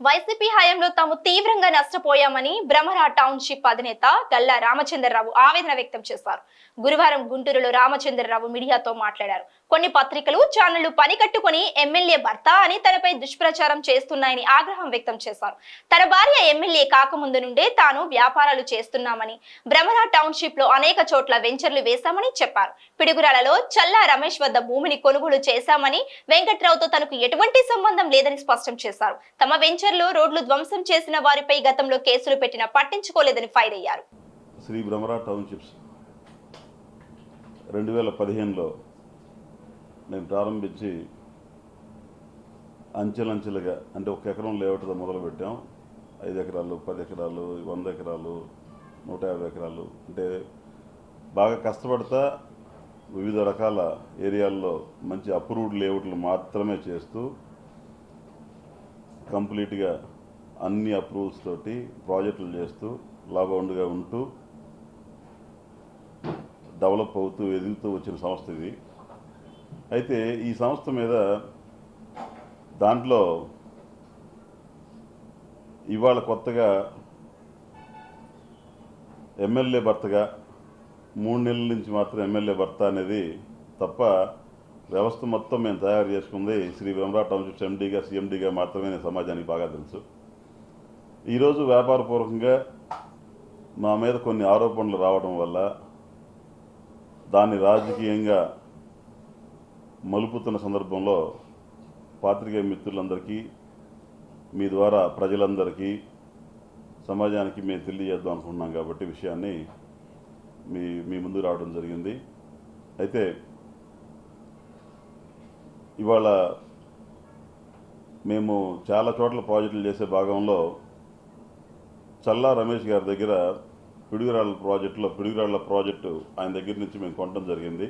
YCP హయాంలో తాము తీవ్రంగా నష్టపోయామని బ్రహ్మరా టౌన్షిప్ అధినేత గల్లా రామచంద్రరావు ఆవేదన వ్యక్తం చేశారు. గురువారం గుంటూరులో రామచంద్రరావు మీడియాతో మాట్లాడారు. కొన్ని పత్రికలు ఛానళ్ళు పని కట్టుకుని ఎమ్మెల్యే భర్త అని తనపై దుష్ప్రచారం చేస్తున్నాయని ఆగ్రహం వ్యక్తం చేశారు. తన భార్య ఎమ్మెల్యే కాకముందు నుండే తాను వ్యాపారాలు చేస్తున్నామని బ్రహ్మరా టౌన్షిప్లో అనేక చోట్ల వెంచర్లు వేశామని చెప్పారు. పిడుగురాలలో చల్లా రమేష్ వద్ద భూమిని కొనుగోలు చేశామని వెంకట్రావుతో తనకు ఎటువంటి సంబంధం లేదని స్పష్టం చేశారు. తమ వెంచర్లో రోడ్లు ధ్వంసం చేసిన వారిపై గతంలో కేసులు పెట్టినా పట్టించుకోలేదని ఫైర్ అయ్యారు. శ్రీ భ్రమరా టౌన్షిప్స్ రెండు వేల పదిహేనులో నేను ప్రారంభించి అంచెలంచెలుగా అంటే ఒక ఎకరం లేఅవుట్తో మొదలుపెట్టాం. ఐదు ఎకరాలు పది ఎకరాలు వంద ఎకరాలు నూట యాభై ఎకరాలు. అంటే బాగా కష్టపడతా వివిధ రకాల ఏరియాల్లో మంచి అప్రూవ్డ్ లేఅవుట్లు మాత్రమే చేస్తూ కంప్లీట్గా అన్ని అప్రూవల్స్ తోటి ప్రాజెక్టులు చేస్తూ లాభౌండ్గా ఉంటూ డెవలప్ అవుతూ ఎదుగుతూ వచ్చిన సంస్థ ఇది. అయితే ఈ సంస్థ మీద దాంట్లో ఇవాళ కొత్తగా ఎమ్మెల్యే భర్తగా మూడు నెలల నుంచి మాత్రం ఎమ్మెల్యే భర్త అనేది తప్ప వ్యవస్థ మొత్తం మేము తయారు చేసుకుంది శ్రీ బ్రహ్మరా టౌన్షిప్స్ ఎండీగా సీఎండీగా మాత్రమే నేను సమాజానికి బాగా తెలుసు. ఈరోజు వ్యాపారపూర్వకంగా మా మీద కొన్ని ఆరోపణలు రావడం వల్ల దాన్ని రాజకీయంగా మలుపుతున్న సందర్భంలో పాత్రికేయ మిత్రులందరికీ మీ ద్వారా ప్రజలందరికీ సమాజానికి మేము తెలియజేద్దాం అనుకుంటున్నాం కాబట్టి విషయాన్ని మీ మీ ముందు రావడం జరిగింది. అయితే ఇవాళ మేము చాలా చోట్ల ప్రాజెక్టులు చేసే భాగంలో చల్లా రమేష్ గారి దగ్గర పిడుగురాళ్ళ ప్రాజెక్టులో పిడుగురాళ్ళ ప్రాజెక్టు ఆయన దగ్గర నుంచి మేము కొనడం జరిగింది.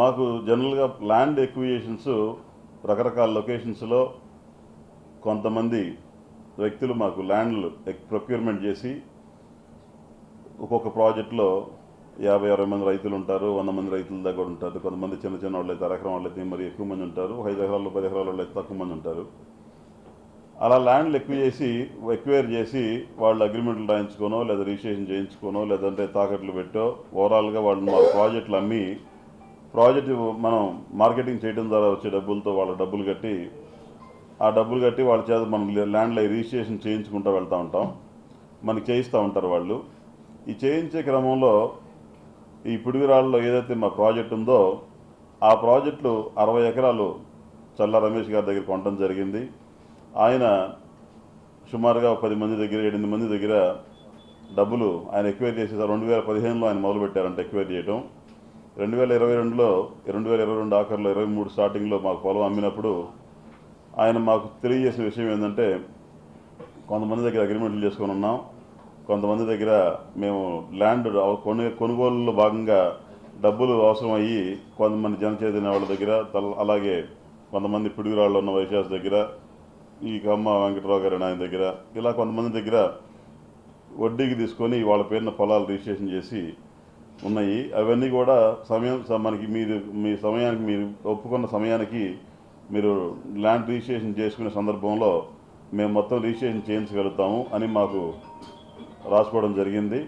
మాకు జనరల్గా ల్యాండ్ ఎక్విజేషన్స్ రకరకాల లొకేషన్స్లో కొంతమంది వ్యక్తులు మాకు ల్యాండ్లు ప్రొక్యూర్మెంట్ చేసి ఒక్కొక్క ప్రాజెక్టులో యాభై అరవై మంది రైతులు ఉంటారు వంద మంది రైతుల దగ్గర ఉంటారు కొంతమంది చిన్న చిన్న వాళ్ళు అయితే అరకరం వాళ్ళు అయితే మరి ఎక్కువ మంది ఉంటారు ఐదు ఎకరాలు పది ఎకరాల వాళ్ళు అయితే తక్కువ మంది ఉంటారు. అలా ల్యాండ్లు ఎక్కువ చేసి ఎక్వైర్ చేసి వాళ్ళు అగ్రిమెంట్లు రాయించుకోనో లేదా రిజిస్ట్రేషన్ చేయించుకోనో లేదంటే తాకట్లు పెట్టో ఓవరాల్గా వాళ్ళు మా ప్రాజెక్టులు అమ్మి ప్రాజెక్ట్ మనం మార్కెటింగ్ చేయడం ద్వారా వచ్చే డబ్బులతో వాళ్ళ డబ్బులు కట్టి ఆ డబ్బులు కట్టి వాళ్ళ చేత మనం ల్యాండ్లో రిజిస్ట్రేషన్ చేయించుకుంటూ వెళ్తూ ఉంటాం. మనకి చేయిస్తూ ఉంటారు వాళ్ళు. ఈ చేయించే క్రమంలో ఈ పిడుగురాళ్ళలో ఏదైతే మా ప్రాజెక్ట్ ఉందో ఆ ప్రాజెక్టులు అరవై ఎకరాలు చల్ల రమేష్ గారి దగ్గర కొనడం జరిగింది. ఆయన సుమారుగా పది మంది దగ్గర ఎనిమిది మంది దగ్గర డబ్బులు ఆయన ఎక్వైర్ చేసేసారు రెండు వేల పదిహేనులో ఆయన మొదలుపెట్టారంట ఎక్వైర్ చేయడం రెండు వేల ఇరవై రెండులో రెండు వేల ఇరవై రెండు ఆఖరిలో ఇరవై మూడు స్టార్టింగ్లో మాకు పొలం అమ్మినప్పుడు ఆయన మాకు తెలియజేసిన విషయం ఏంటంటే కొంతమంది దగ్గర అగ్రిమెంట్లు చేసుకొని ఉన్నాం. కొంతమంది దగ్గర మేము ల్యాండ్ కొను కొనుగోలులో భాగంగా డబ్బులు అవసరం అయ్యి కొంతమంది జనచైతన్య వాళ్ళ దగ్గర అలాగే కొంతమంది పిడుగురాళ్ళు ఉన్న వైశాస్ దగ్గర ఈ కమ్మ వెంకటరావు గారి ఆయన దగ్గర ఇలా కొంతమంది దగ్గర వడ్డీకి తీసుకొని వాళ్ళ పేరున పొలాలు రిజిస్ట్రేషన్ చేసి ఉన్నాయి. అవన్నీ కూడా సమయం మనకి మీరు మీ సమయానికి మీరు ఒప్పుకున్న సమయానికి మీరు ల్యాండ్ రిజిస్ట్రేషన్ చేసుకునే సందర్భంలో మేము మొత్తం రిజిస్ట్రేషన్ చేయించగలుగుతాము అని మాకు రాసుకోవడం జరిగింది.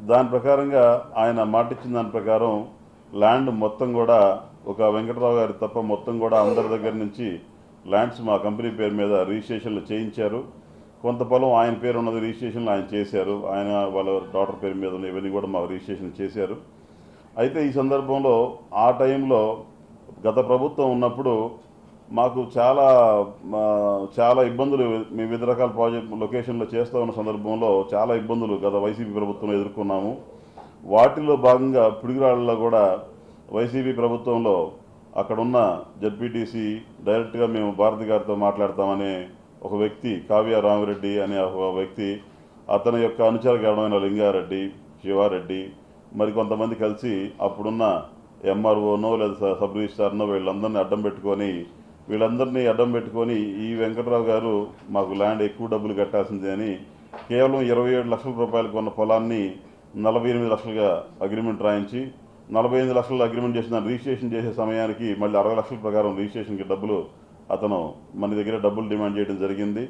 దాని ప్రకారంగా ఆయన మాటిచ్చిన దాని ప్రకారం ల్యాండ్ మొత్తం కూడా ఒక వెంకటరావు గారి తప్ప మొత్తం కూడా అందరి దగ్గర నుంచి ల్యాండ్స్ మా కంపెనీ పేరు మీద రిజిస్ట్రేషన్లు చేయించారు. కొంత పొలం ఆయన పేరు ఉన్నది రిజిస్ట్రేషన్లు ఆయన చేశారు. ఆయన వాళ్ళ డాటర్ పేరు మీద ఉన్న ఇవన్నీ కూడా మాకు రిజిస్ట్రేషన్ చేశారు. అయితే ఈ సందర్భంలో ఆ టైంలో గత ప్రభుత్వం ఉన్నప్పుడు మాకు చాలా మా, చాలా ఇబ్బందులు మేము వివిధ రకాల ప్రాజెక్ట్ లొకేషన్లో చేస్తూ ఉన్న సందర్భంలో చాలా ఇబ్బందులు గత వైసీపీ ప్రభుత్వంలో ఎదుర్కొన్నాము. వాటిలో భాగంగా పిడుగురాళ్ళలో కూడా వైసీపీ ప్రభుత్వంలో అక్కడున్న జడ్పీటీసీ డైరెక్ట్గా మేము భారతి గారితో మాట్లాడతామనే ఒక వ్యక్తి కావ్య రామిరెడ్డి అనే ఒక వ్యక్తి అతని యొక్క అనుచర లింగారెడ్డి శివారెడ్డి మరి కొంతమంది కలిసి అప్పుడున్న ఎంఆర్ఓనో లేదా సబ్ రిజిస్టార్నో వీళ్ళందరినీ అడ్డం పెట్టుకొని వీళ్ళందరినీ అడ్డం పెట్టుకొని ఈ వెంకటరావు గారు మాకు ల్యాండ్ ఎక్కువ డబ్బులు కట్టాల్సిందే అని కేవలం ఇరవై ఏడు లక్షల రూపాయలకు కొన్న పొలాన్ని నలభై ఎనిమిది లక్షలుగా అగ్రిమెంట్ రాయించి నలభై ఎనిమిది లక్షలు అగ్రిమెంట్ చేసిన రిజిస్ట్రేషన్ చేసే సమయానికి మళ్ళీ అరవై లక్షల ప్రకారం రిజిస్ట్రేషన్కి డబ్బులు అతను మన దగ్గర డబ్బులు డిమాండ్ చేయడం జరిగింది.